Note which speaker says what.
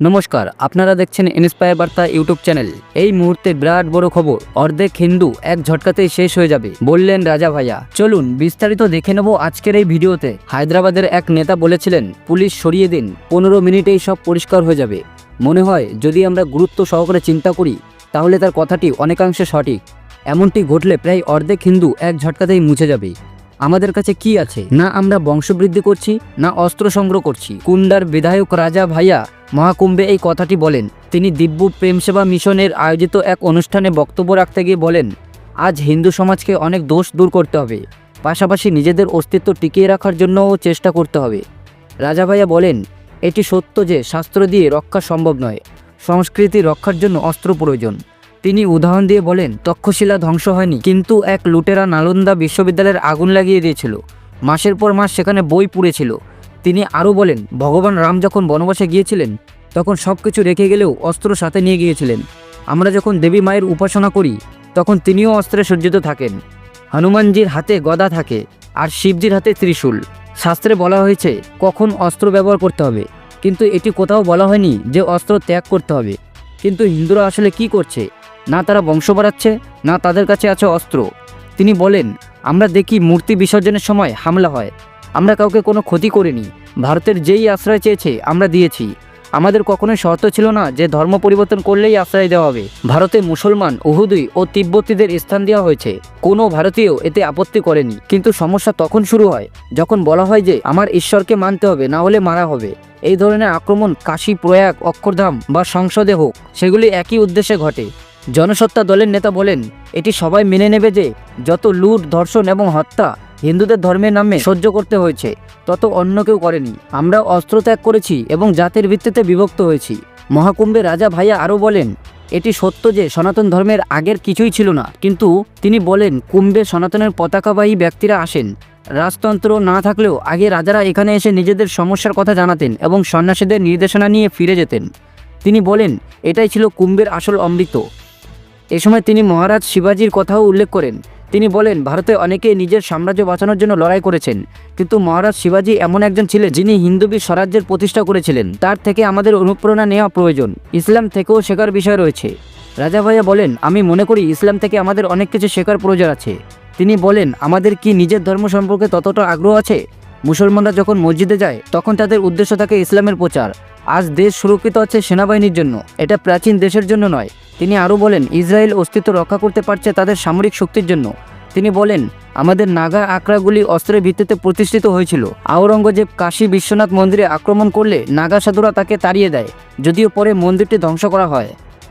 Speaker 1: নমস্কার, আপনারা দেখছেন ইন্সপায়ার বার্তা ইউটিউব চ্যানেল। এই মুহূর্তে বিরাট বড় খবর, অর্ধেক হিন্দু এক ঝটকাতেই শেষ হয়ে যাবে, বললেন রাজা ভাইয়া। চলুন, বিস্তারিত দেখে নেব আজকের এই ভিডিওতে। হায়দ্রাবাদের এক নেতা বলেছিলেন, পুলিশ সরিয়ে দিন, পনেরো মিনিটেই সব পরিষ্কার হয়ে যাবে। মনে হয়, যদি আমরা গুরুত্ব সহকারে চিন্তা করি, তাহলে তার কথাটি অনেকাংশে সঠিক। এমনটি ঘটলে প্রায় অর্ধেক হিন্দু এক ঝটকাতেই মুছে যাবে। আমাদের কাছে কি আছে? না আমরা বংশবৃদ্ধি করছি, না অস্ত্র সংগ্রহ করছি। কুন্ডার বিধায়ক রাজা ভাইয়া মহাকুম্ভে এই কথাটি বলেন। তিনি দিব্য প্রেম সেবা মিশনের আয়োজিত এক অনুষ্ঠানে বক্তব্য রাখতে গিয়ে বলেন, আজ হিন্দু সমাজকে অনেক দোষ দূর করতে হবে। পাশাপাশি নিজেদের অস্তিত্ব টিকিয়ে রাখার জন্যও চেষ্টা করতে হবে। রাজা ভাইয়া বলেন, এটি সত্য যে শাস্ত্র দিয়ে রক্ষা সম্ভব নয়। সংস্কৃতি রক্ষার জন্য অস্ত্র প্রয়োজন। তিনি উদাহরণ দিয়ে বলেন, তক্ষশিলা ধ্বংস হয়নি, কিন্তু এক লুটেরা নালন্দা বিশ্ববিদ্যালয়ের আগুন লাগিয়ে দিয়েছিল। মাসের পর মাস সেখানে বই পুড়েছিল। তিনি আরও বলেন, ভগবান রাম যখন বনবাসে গিয়েছিলেন, তখন সব কিছু রেখে গেলেও অস্ত্র সাথে নিয়ে গিয়েছিলেন। আমরা যখন দেবী মায়ের উপাসনা করি, তখন তিনিও অস্ত্রে সজ্জিত থাকেন। হনুমানজির হাতে গদা থাকে, আর শিবজির হাতে ত্রিশূল। শাস্ত্রে বলা হয়েছে, কখন অস্ত্র ব্যবহার করতে হবে। কিন্তু এটি কোথাও বলা হয়নি যে অস্ত্র ত্যাগ করতে হবে। কিন্তু হিন্দুরা আসলে কি করছে? না তারা বংশ বাড়াচ্ছে, না তাদের কাছে আছে অস্ত্র। তিনি বলেন, আমরা দেখি মূর্তি বিসর্জনের সময় হামলা হয়। আমরা কাউকে কোনো ক্ষতি করিনি। ভারতের যেই আশ্রয় চেয়েছে, আমরা দিয়েছি। আমাদের কখনোই শর্ত ছিল না যে ধর্ম পরিবর্তন করলেই আশ্রয় দেওয়া হবে। ভারতে মুসলমান উহুদুই ও তিব্বতীদের স্থান দেওয়া হয়েছে। কোনো ভারতীয় এতে আপত্তি করেনি। কিন্তু সমস্যা তখন শুরু হয়, যখন বলা হয় যে আমার ঈশ্বরকে মানতে হবে, না হলে মারা হবে। এই ধরনের আক্রমণ কাশী, প্রয়াগ, অক্ষরধাম বা সংসদে হোক, সেগুলি একই উদ্দেশ্যে ঘটে। জনসত্তা দলের নেতা বলেন, এটি সবাই মেনে নেবে যে যত লুট, ধর্ষণ এবং হত্যা হিন্দুদের ধর্মের নামে সহ্য করতে হয়েছে, তত অন্য কেউ করেনি। আমরা অস্ত্র ত্যাগ করেছি এবং জাতির ভিত্তিতে বিভক্ত হয়েছি। মহাকুম্ভে রাজা ভাইয়া আরও বলেন, এটি সত্য যে সনাতন ধর্মের আগের কিছুই ছিল না। কিন্তু তিনি বলেন, কুম্ভে সনাতনের পতাকাবাহী ব্যক্তিরা আসেন। রাজতন্ত্র না থাকলেও আগে রাজারা এখানে এসে নিজেদের সমস্যার কথা জানাতেন এবং সন্ন্যাসীদের নির্দেশনা নিয়ে ফিরে যেতেন। তিনি বলেন, এটাই ছিল কুম্ভের আসল অমৃত। এ সময় তিনি মহারাজ শিবাজির কথাও উল্লেখ করেন। তিনি বলেন, ভারতে অনেকে নিজের সাম্রাজ্য বাঁচানোর জন্য লড়াই করেছেন, কিন্তু মহারাজ শিবাজি এমন একজন ছিলেন যিনি হিন্দুবীর স্বরাজ্যের প্রতিষ্ঠা করেছিলেন। তার থেকে আমাদের অনুপ্রেরণা নেওয়া প্রয়োজন। ইসলাম থেকেও শেখার বিষয় রয়েছে। রাজা ভাইয়া বলেন, আমি মনে করি ইসলাম থেকে আমাদের অনেক কিছু শেখার প্রয়োজন আছে। তিনি বলেন, আমাদের কি নিজের ধর্ম সম্পর্কে ততটা আগ্রহ আছে? মুসলমানরা যখন মসজিদে যায়, তখন তাদের উদ্দেশ্য থাকে ইসলামের প্রচার। আজ দেশ সুরক্ষিত আছে সেনাবাহিনীর জন্য। এটা প্রাচীন দেশের জন্য নয়। তিনি আরও বলেন, ইসরায়েল অস্তিত্ব রক্ষা করতে পারছে তাদের সামরিক শক্তির জন্য। তিনি বলেন, আমাদের নাগা আকড়াগুলি অস্ত্রের ভিত্তিতে প্রতিষ্ঠিত হয়েছিল। আওরঙ্গজেব কাশী বিশ্বনাথ মন্দিরে আক্রমণ করলে নাগা সাধুরা তাকে তাড়িয়ে দেয়, যদিও পরে মন্দিরটি ধ্বংস করা হয়।